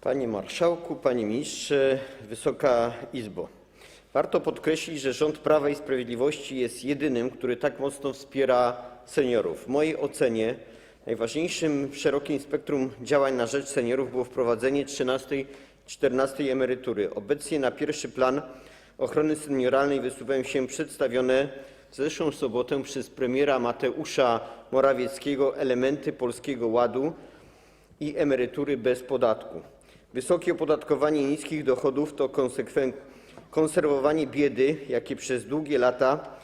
Panie Marszałku, Panie Ministrze, Wysoka Izbo! Warto podkreślić, że rząd Prawa i Sprawiedliwości jest jedynym, który tak mocno wspiera seniorów. W mojej ocenie najważniejszym w szerokim spektrum działań na rzecz seniorów było wprowadzenie trzynastej i czternastej emerytury. Obecnie na pierwszy plan ochrony senioralnej wysuwają się przedstawione w zeszłą sobotę przez premiera Mateusza Morawieckiego elementy Polskiego Ładu i emerytury bez podatku. Wysokie opodatkowanie niskich dochodów to konserwowanie biedy, jakie przez długie lata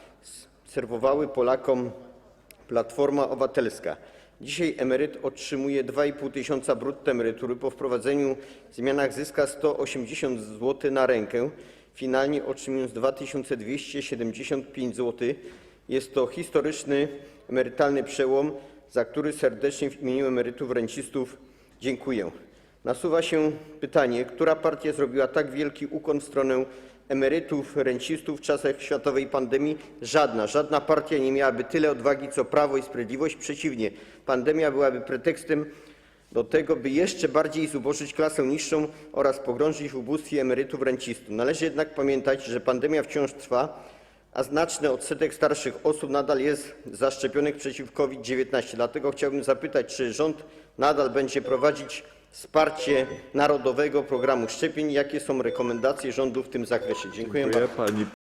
serwowały Polakom Platforma Obywatelska. Dzisiaj emeryt otrzymuje 2,5 tysiąca brutto emerytury. Po wprowadzeniu zmianach zyska 180 zł na rękę, finalnie otrzymując 2275 zł. Jest to historyczny emerytalny przełom, za który serdecznie w imieniu emerytów, rencistów dziękuję. Nasuwa się pytanie, która partia zrobiła tak wielki ukłon w stronę emerytów, rencistów w czasach światowej pandemii? Żadna. Żadna partia nie miałaby tyle odwagi co Prawo i Sprawiedliwość. Przeciwnie, pandemia byłaby pretekstem do tego, by jeszcze bardziej zubożyć klasę niższą oraz pogrążyć w ubóstwie emerytów, rencistów. Należy jednak pamiętać, że pandemia wciąż trwa, a znaczny odsetek starszych osób nadal jest zaszczepionych przeciw COVID-19. Dlatego chciałbym zapytać, czy rząd nadal będzie prowadzić wsparcie narodowego programu szczepień? Jakie są rekomendacje rządu w tym zakresie? Dziękuję bardzo.